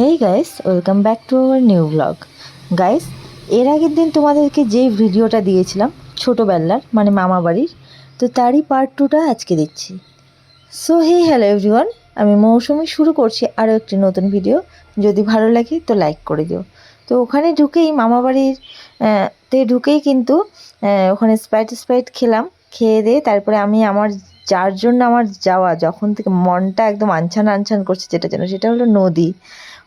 Hey guys welcome back to our new vlog guys এর আগের দিন তোমাদেরকে যে ভিডিওটা দিয়েছিলাম, ছোটোবেলার মানে মামা বাড়ির, তো তারই পার্ট টুটা আজকে দিচ্ছি। সো হে হ্যালো এভরিওয়ান আমি মৌসুমি শুরু করছি আরও একটি নতুন ভিডিও যদি ভালো লাগে তো লাইক করে দিও। তো ওখানে ঢুকেই, মামা বাড়ির তে ঢুকেই কিন্তু ওখানে স্প্রাইট স্প্রাইট খেলাম, খেয়ে দিয়ে তারপরে আমি আমার, যার জন্য আমার যাওয়া, যখন থেকে মনটা একদম আনছান আনছান করছে যেটা যেন, সেটা হলো নদী।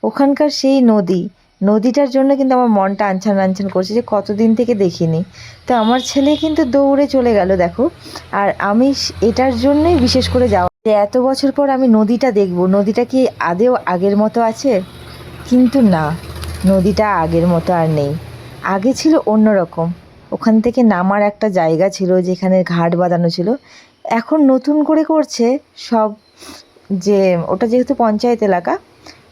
ওখানকার সেই নদী, নদীটার জন্য কিন্তু আমার মনটা আনছান আনছান করছে যে কতদিন থেকে দেখিনি। তো আমার ছেলে কিন্তু দৌড়ে চলে গেল, দেখো। আর আমি এটার জন্যই বিশেষ করে যাওয়া যে এত বছর পর আমি নদীটা দেখব। নদীটা কি আদেও আগের মতো আছে? কিন্তু না, নদীটা আগের মতো আর নেই। আগে ছিল অন্যরকম। ওখান থেকে নামার একটা জায়গা ছিল যেখানে ঘাট বাঁধানো ছিল। এখন নতুন করে করছে সব যে, ওটা যেহেতু পঞ্চায়েত এলাকা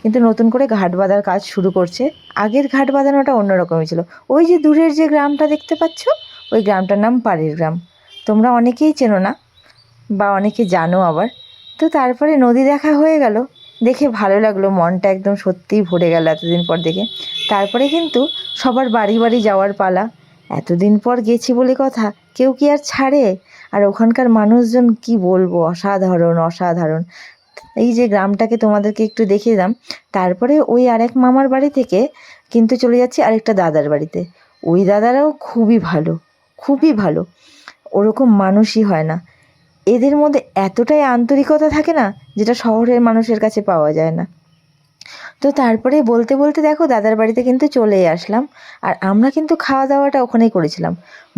কিন্তু নতুন করে ঘাট বাঁধার কাজ শুরু করছে। আগের ঘাট বাঁধানোটা অন্যরকমই ছিল। ওই যে দূরের যে গ্রামটা দেখতে পাচ্ছ, ওই গ্রামটার নাম পাড়ের গ্রাম। তোমরা অনেকেই চেনো না, বা অনেকে জানো আবার। তো তারপরে নদী দেখা হয়ে গেল। দেখে ভালো লাগল, মনটা একদম সত্যিই ভরে গেল এতদিন পর দেখে। তারপরে কিন্তু সবার বাড়ি বাড়ি যাওয়ার পালা। এতদিন পর গেছি বলে কথা, কেউ কি আর ছাড়ে? আর ওখানকার মানুষজন কি বলব? অসাধারণ অসাধারণ। এই যে গ্রামটাকে তোমাদেরকে একটু দেখিয়ে দিলাম। তারপরে ওই আরেক মামার বাড়ি থেকে কিন্তু চলে যাচ্ছি আরেকটা দাদার বাড়িতে। ওই দাদারাও খুবই ভালো খুবই ভালো। ওরকম মানুষই হয় না। এদের মধ্যে এতটাই আন্তরিকতা থাকে না, যেটা শহরের মানুষের কাছে পাওয়া যায় না। তো তারপরে বলতে বলতে দেখো দাদার বাড়িতে কিন্তু চলেই আসলাম। আর আমরা কিন্তু খাওয়া দাওয়াটা ওখানেই করেছিলাম।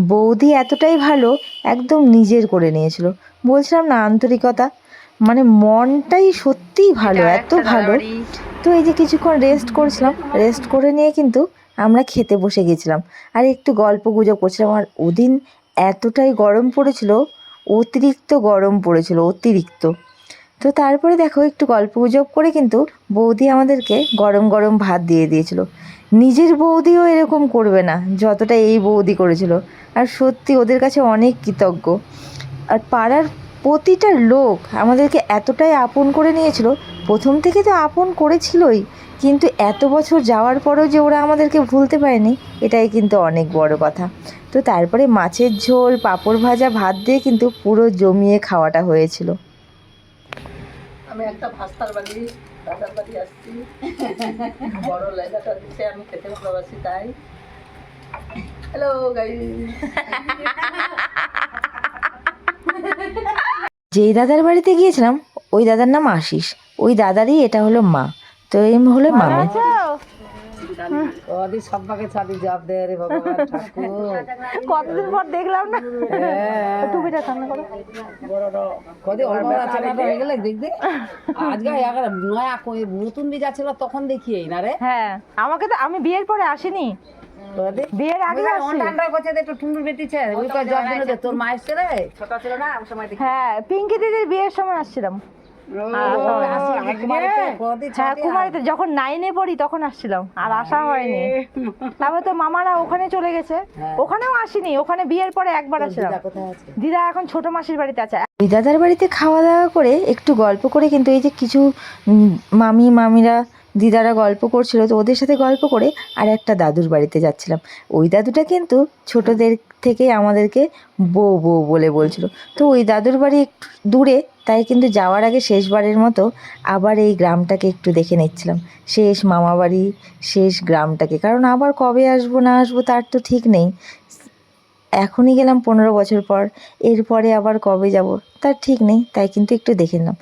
বৌদি এতটাই ভালো, একদম নিজের করে নিয়েছিল। বলছিলাম না, আন্তরিকতা। মানে মনটাই সত্যিই ভালো এত ভালো। তো এই যে কিছুক্ষণ রেস্ট করছিলাম রেস্ট করে নিয়ে কিন্তু আমরা খেতে বসে গেছিলাম। আর একটু গল্প গুজব করছিলাম। আর ওদিন এতটাই গরম পড়েছিল অতিরিক্ত গরম পড়েছিল অতিরিক্ত। তো তারপরে দেখো একটু গল্প গুজব করে কিন্তু বৌদি আমাদেরকে গরম গরম ভাত দিয়ে দিয়েছিল। নিজের বৌদিও এরকম করবে না যতটা এই বৌদি করেছিল। আর সত্যি ওদের কাছে অনেক কৃতজ্ঞ। আর পাড়ার প্রতিটা লোক আমাদেরকে এতটাই আপন করে নিয়েছিল। প্রথম থেকে তো আপন করেছিলই। কিন্তু এত বছর যাওয়ার পরেও যে ওরা আমাদেরকে ভুলতে পারেনি, এটাই কিন্তু অনেক বড় কথা। তো তারপরে মাছের ঝোল, পাঁপড় ভাজা, ভাত দিয়ে কিন্তু পুরো জমিয়ে খাওয়াটা হয়েছিল। আমি একটা ভাস্তার বাড়ি বাড়ি আসছি। বড় আমি খেতে ভালোবাসি, তাই। হ্যালো যেই দাদার বাড়িতে গিয়েছিলাম ওই দাদার নাম আশিস। ওই দাদারই এটা হলো মা। তো এই হলো মামি। কতদিন পর দেখলাম না? হ্যাঁ। টুপিটা সামনে করো। কদি অল্প আছে হয়ে গেলে দেখ দে আজকে এখন নয়া নতুন বীজ আছে তখন না রে। হ্যাঁ আমাকে তো আমি বিয়ের পরে আসিনি। বিয়ের আগে আসছি করছে একটু টুন্ডুর বেটিছে ওই কয় জব দিল তোর মা এসছে রে? ছোট ছিল না ওই সময় হ্যাঁ পিঙ্কি দিদির বিয়ের সময় আসছিলাম। হ্যাঁ কুমারীতে যখন নাইনে পড়ি তখন আসছিলাম। আর আসা হয়নি। তারপর তো মামারা ওখানে চলে গেছে। ওখানেও আসিনি। ওখানে বিয়ের পরে একবার আছে? দিদা এখন ছোট মাসির বাড়িতে আছে। ওই দাদার বাড়িতে খাওয়া দাওয়া করে একটু গল্প করে কিন্তু এই যে কিছু মামি মামিরা দিদারা গল্প করছিল, তো ওদের সাথে গল্প করে আর একটা দাদুর বাড়িতে যাচ্ছিলাম। ওই দাদুটা কিন্তু ছোটদের থেকে আমাদেরকে বউ বউ বলে বলছিল। তো ওই দাদুর বাড়ি একটু দূরে, তাই কিন্তু যাওয়ার আগে শেষবারের মতো আবার এই গ্রামটাকে একটু দেখে নিচ্ছিলাম। শেষ মামা বাড়ি, শেষ গ্রামটাকে। কারণ আবার কবে আসব, না আসব তার তো ঠিক নেই। এখনই গেলাম পনেরো বছর পর, এরপরে আবার কবে যাব তার ঠিক নেই, তাই কিন্তু একটু দেখে নিলাম।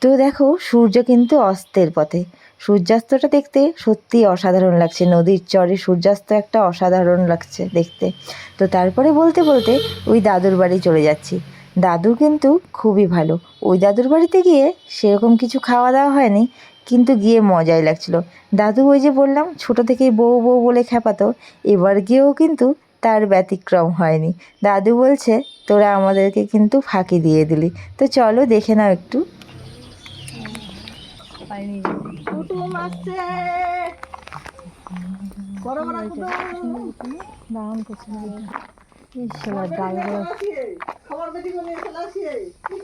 তো দেখো, সূর্য কিন্তু অস্তের পথে। সূর্যাস্তটা দেখতে সত্যিই অসাধারণ লাগছে। নদীর চরে সূর্যাস্ত একটা অসাধারণ লাগছে দেখতে। তো তারপরে বলতে বলতে ওই দাদুর বাড়ি চলে যাচ্ছি। দাদু কিন্তু খুবই ভালো। ওই দাদুর বাড়িতে গিয়ে সেরকম কিছু খাওয়া দাওয়া হয়নি, কিন্তু গিয়ে মজাই লাগছিল। দাদু ওই যে বললাম, ছোট থেকেই বউ বউ বলে খেপাতো এবার গিয়েও কিন্তু তার ব্যতিক্রম হয়নি। দাদু বলছে, তোরা আমাদেরকে কিন্তু ফাঁকি দিয়ে দিলি। তো চলো দেখে নাও একটু। কুটুম আসছে। বড় বড় কুটুম। দারুণ করছে খবর বেটি করে চলে আসি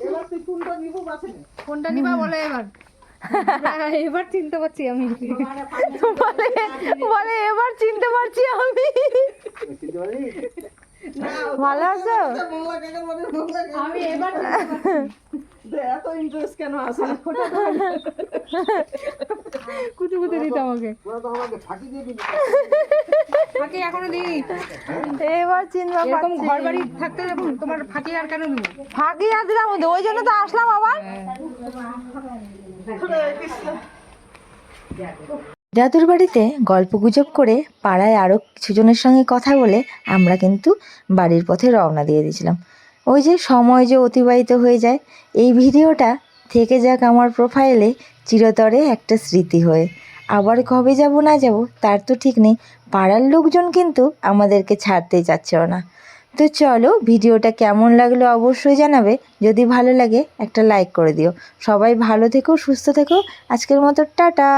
এবার তুই কোনটা নিবো বাসে? কোনটা নিবা বলে এবার? এবার চিনতে পারছি আমি। বলে বলে এবার চিনতে পারছি আমি। ভালো আছো? আমি এবার এত ইন্টারেস্ট কেন আসে কুচু কুচু দিতে আমাকে। ফাঁকি এখনও দিইনি। এবার চিনবা এরকম ঘর বাড়ি থাকতে তোমার ফাঁকি আর কেন দেবো? ফাঁকি আর দিলাম ওই জন্য তো আসলাম আবার। দাদুর বাড়িতে গল্প গুজব করে পাড়ায় আরও কিছুজনের সঙ্গে কথা বলে আমরা কিন্তু বাড়ির পথে রওনা দিয়ে দিয়েছিলাম। ওই যে সময় যে অতিবাহিত হয়ে যায়, এই ভিডিওটা থেকে যাক আমার প্রোফাইলে চিরতরে একটা স্মৃতি হয়ে। আবার কবে যাব না যাব, তার তো ঠিক নেই। পাড়ার লোকজন কিন্তু আমাদেরকে ছাড়তেই চাচ্ছিল না। তো চলো, ভিডিওটা কেমন লাগল অবশ্যই জানাবে। যদি ভালো লাগে, একটা লাইক করে দিও। সবাই ভালো থেকো, সুস্থ থেকো। আজকের মতো টাটা!